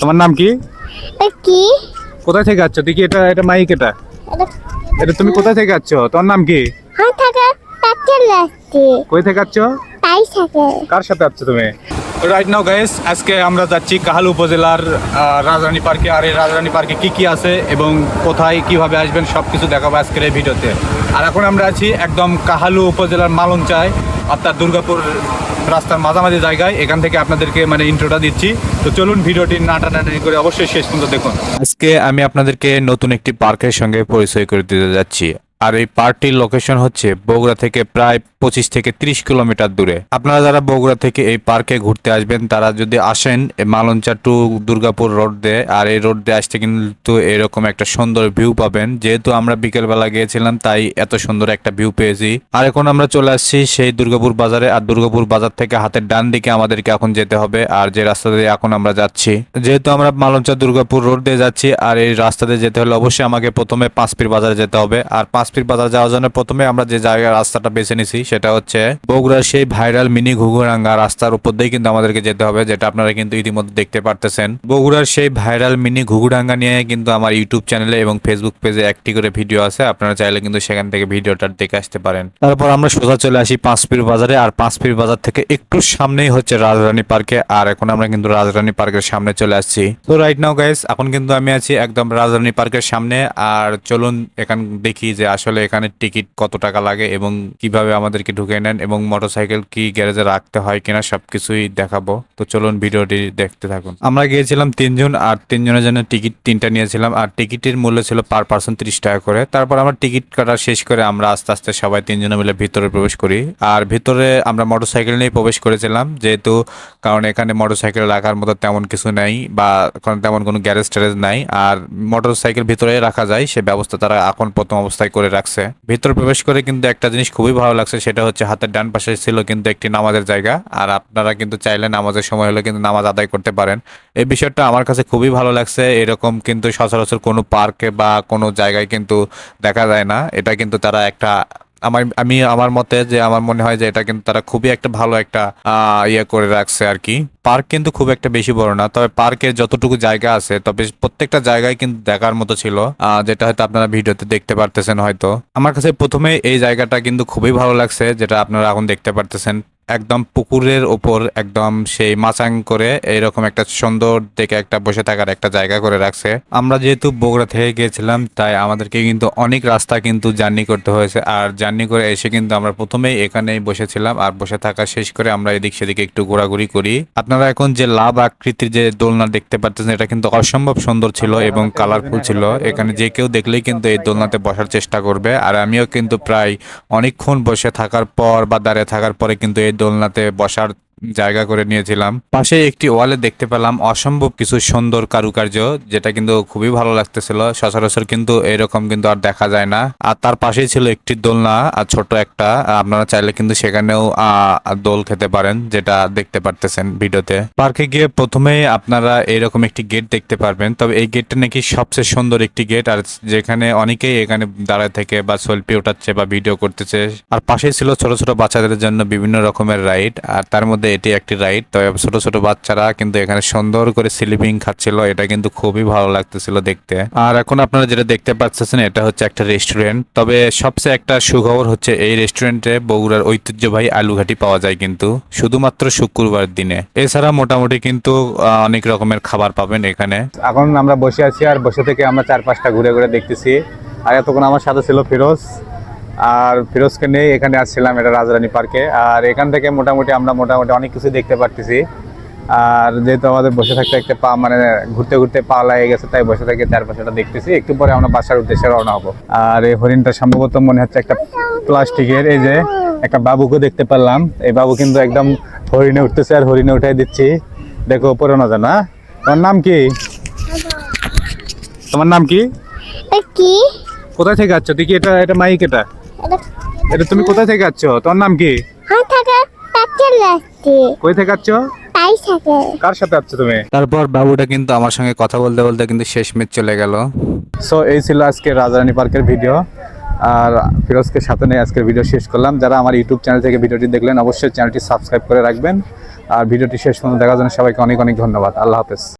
তোমার নাম কি? কি? কোথায় থেকে আছো? দেখি এটা এটা মাইক এটা। এটা তুমি কোথায় থেকে আছো? তোমার নাম কি? হ্যাঁ থাকা কই থেকে আছো? তাই থাকে কার সাথে আছো তুমি? রাইট নাও গাইস আজকে আমরা যাচ্ছি কাহালু উপজেলার রাজরানী পার্কে। আর এই রাজরানী পার্কে কি কি আছে এবং কোথায় কীভাবে আসবেন সব কিছু দেখাবো আজকের এই ভিডিওতে। আর এখন আমরা আছি একদম কাহালু উপজেলার মালঞ্চায়, অর্থাৎ দুর্গাপুর রাস্তার মাঝামাঝি জায়গায়। এখান থেকে আপনাদেরকে মানে ইন্ট্রোটা দিচ্ছি। তো চলুন ভিডিওটি নাটা নাটানাটি করে অবশ্যই শেষ পর্যন্ত দেখুন। আজকে আমি আপনাদেরকে নতুন একটি পার্কের সঙ্গে পরিচয় করে দিতে যাচ্ছি। আর এই পার্কটির লোকেশন হচ্ছে বগুড়া থেকে প্রায় পঁচিশ থেকে ত্রিশ কিলোমিটার দূরে। আপনারা যারা বগুড়া থেকে এই পার্কে ঘুরতে আসবেন, তারা যদি আসেন মালঞ্চা টু দুর্গাপুর রোড দিয়ে, আর এই রোড দিয়ে আসতে কিন্তু এরকম একটা সুন্দর ভিউ পাবেন। যেহেতু আমরা বিকেলবেলা গিয়েছিলাম, তাই এত সুন্দর একটা ভিউ পেয়েছি। আর এখন আমরা চলে আসছি সেই দুর্গাপুর বাজারে। আর দুর্গাপুর বাজার থেকে হাতের ডান দিকে আমাদেরকে এখন যেতে হবে। আর যে রাস্তা দিয়ে এখন আমরা যাচ্ছি, যেহেতু আমরা মালঞ্চা দুর্গাপুর রোড দিয়ে যাচ্ছি, আর এই রাস্তা দিয়ে যেতে হলে অবশ্যই আমাকে প্রথমে পাঁচপির বাজারে যেতে হবে। আর পাঁচপির বাজার যাওয়ার জন্য প্রথমে আমরা যে জায়গায় রাস্তাটা বেছে নিছি, সেটা হচ্ছে বগুড়ার সেই ভাইরাল মিনি ঘুঘুরাঙ্গা রাস্তার উপর দিয়ে কিন্তু আমাদেরকে যেতে হবে, যেটা আপনারা কিন্তু ইতিমধ্যে দেখতে পারতেছেন। বগুড়ার সেই ভাইরাল মিনি ঘুঘুরাঙ্গা নিয়ে কিন্তু আমার ইউটিউব চ্যানেলে এবং ফেসবুক পেজে একটি করে ভিডিও আছে, আপনারা চাইলে কিন্তু সেখান থেকে ভিডিওটা দেখে আসতে পারেন। তারপর আমরা সোজা চলে আসি পাঁচপির বাজারে, আর পাঁচপির বাজার থেকে একটু সামনেই হচ্ছে রাজরানী পার্কে, আর এখন আমরা কিন্তু রাজরানী পার্কের সামনে চলে আসছি। তো রাইট নাও গাইস এখন কিন্তু আমি আছি একদম রাজরানী পার্কের সামনে, আর চলুন এখান দেখি যে আসলে এখানে টিকিট কত টাকা লাগে এবং কীভাবে আমাদেরকে ঢুকে নেন এবং মোটরসাইকেল কি গ্যারেজে রাখতে হয় কিনা সবকিছুই দেখাবো। তো চলুন ভিডিওটি দেখতে থাকুন। আমরা গিয়েছিলাম তিনজন আর তিনজনের জন্য টিকিট তিনটা নিয়েছিলাম আর টিকিটের মূল্য ছিল পার পার্সন ত্রিশ টাকা করে। তারপর আমরা টিকিট কাটা শেষ করে আমরা আস্তে আস্তে সবাই তিনজনে মিলে ভিতরে প্রবেশ করি। আর ভিতরে আমরা মোটরসাইকেল নিয়ে প্রবেশ করেছিলাম যেহেতু কারণ এখানে মোটরসাইকেল রাখার মতো তেমন কিছু নেই বা তেমন কোনো গ্যারেজ ট্যারেজ নাই। আর মোটরসাইকেল ভিতরে রাখা যায়, সে ব্যবস্থা তারা এখন প্রথম অবস্থায় করে রাখছে। ভিতরে প্রবেশ করে কিন্তু একটা জিনিস খুবই ভালো লাগছে, সেটা হচ্ছে হাতের ডান পাশে ছিল কিন্তু একটি নামাজের জায়গা। আর আপনারা কিন্তু চাইলে নামাজের সময় হলে কিন্তু নামাজ আদায় করতে পারেন। এই বিষয়টা আমার কাছে খুবই ভালো লাগছে। এরকম কিন্তু সচরাচর কোনো পার্কে বা কোনো জায়গায় কিন্তু দেখা যায় না। এটা কিন্তু তারা একটা আমার, আমি, আমার মতে যে, আমার মনে হয় যে এটা কিন্তু তারা খুবই একটা ভালো একটা ইয়ে করে রাখছে আর কি। পার্ক কিন্তু খুব একটা বেশি বড় না, তবে পার্কের যতটুকু জায়গা আছে তবে প্রত্যেকটা জায়গায় কিন্তু দেখার মতো ছিল যেটা হয়তো আপনারা ভিডিওতে দেখতে পারতেছেন হয়তো। আমার কাছে প্রথমে এই জায়গাটা কিন্তু খুবই ভালো লাগছে, যেটা আপনারা এখন দেখতে পারতেছেন। একদম পুকুরের ওপর, একদম সেই মাচাং করে এইরকম একটা সুন্দর দেখে একটা বসে থাকার একটা জায়গা করে রাখছে। আমরা যেহেতু বগুড়া থেকে গিয়েছিলাম তাই আমাদেরকে কিন্তু অনেক রাস্তা কিন্তু জার্নি করতে হয়েছে, আর জার্নি করে এসে কিন্তু আমরা প্রথমেই এখানেই বসেছিলাম, আর বসে থাকা শেষ করে আমরা এদিক সেদিকে একটু ঘোরাঘুরি করি। আপনারা এখন যে লাভ আকৃতির যে দোলনা দেখতে পাচ্ছেন এটা কিন্তু অসম্ভব সুন্দর ছিল এবং কালারফুল ছিল। এখানে যে কেউ দেখলেই কিন্তু এই দোলনাতে বসার চেষ্টা করবে। আর আমিও কিন্তু প্রায় অনেকক্ষণ বসে থাকার পর বা দাঁড়িয়ে থাকার পরে কিন্তু এই দোলনাতে বসার জায়গা করে নিয়েছিলাম। পাশে একটি ওয়ালে দেখতে পেলাম অসম্ভব কিছু সুন্দর কারুকার্য, যেটা কিন্তু খুবই ভালো লাগতেছিল। সচরাচর কিন্তু এরকম কিন্তু আর দেখা যায় না। আর তার পাশেই ছিল একটি দোলনা, আর ছোট একটা আপনারা চাইলে কিন্তু সেখানেও দোল খেতে পারেন, যেটা দেখতে পারতেছেন ভিডিওতে। পার্কে গিয়ে প্রথমেই আপনারা এরকম একটি গেট দেখতে পারবেন। তবে এই গেটটা নাকি সবচেয়ে সুন্দর একটি গেট, আর যেখানে অনেকেই এখানে দাঁড়ায় থেকে বা সেলফি ওঠাচ্ছে বা ভিডিও করতেছে। আর পাশেই ছিল ছোট ছোট বাচ্চাদের জন্য বিভিন্ন রকমের রাইড, আর তার মধ্যে এটি একটি রাইড তবে ছোট ছোট বাচ্চারা কিন্তু এখানে সুন্দর করে স্লিপিং খাচ্ছিল, এটা কিন্তু খুবই ভালো লাগতেছিল দেখতে। আর এখন আপনারা যেটা দেখতে পাচ্ছেন, এটা হচ্ছে একটা রেস্টুরেন্ট তবে সবচেয়ে একটা সুখবর হচ্ছে এই রেস্টুরেন্টে বগুড়ার ঐতিহ্যবাহী আলুঘাটি পাওয়া যায় কিন্তু, শুধুমাত্র শুক্রবার দিনে। এছাড়া মোটামুটি কিন্তু অনেক রকমের খাবার পাবেন এখানে। এখন আমরা বসে আছি আর বসে থেকে আমরা চার পাঁচটা ঘুরে ঘুরে দেখতেছি। আর এতক্ষণ আমার সাথে ছিল ফিরোজ। আর ফিরোজকে নিয়ে এখানে আসছিলাম এটা রাজরানী পার্কে। আর এখান থেকে মোটামুটি আমরা মোটামুটি অনেক কিছু দেখতে পারতেছি। আর যেহেতু আমাদের বসে থাকতে একটা পা মানে ঘুরতে ঘুরতে পা লাগে গেছে তাই বসে থেকে চারপাশেটা দেখতেছি। একটু পরে আমরা বাসার উদ্দেশ্যে রওনা হব। আর এই হরিণটা সম্ভবত মনে হচ্ছে একটা প্লাস্টিকের এই যে একটা বাবুকে দেখতে পারলাম। এই বাবু কিন্তু একদম হরিণে উঠতেছে আর হরিণে উঠাই দিচ্ছি। দেখো পরে না জানা তোমার নাম কি? তোমার নাম কি? কি? কোথায় থেকে আছো দেখি এটা এটা মাইক এটা? এটা তুমি কোথায় থেকে আছো? তোমার নাম কি? লাগছে কই থেকে আছো? তাই থাকে কার সাথে আছো তুমি? তারপর বাবুটা কিন্তু আমার সঙ্গে কথা বলতে বলতে কিন্তু শেষ মেচ চলে গেল। সো এই ছিল আজকে রাজরানী পার্কের ভিডিও। আর ফিরোজকে সাথে নিয়ে আজকের ভিডিও শেষ করলাম। যারা আমার ইউটিউব চ্যানেল থেকে ভিডিওটি দেখলেন অবশ্যই চ্যানেলটি সাবস্ক্রাইব করে রাখবেন। আর ভিডিওটি শেষ পর্যন্ত দেখার জন্য সবাইকে অনেক অনেক ধন্যবাদ। আল্লাহ হাফেজ।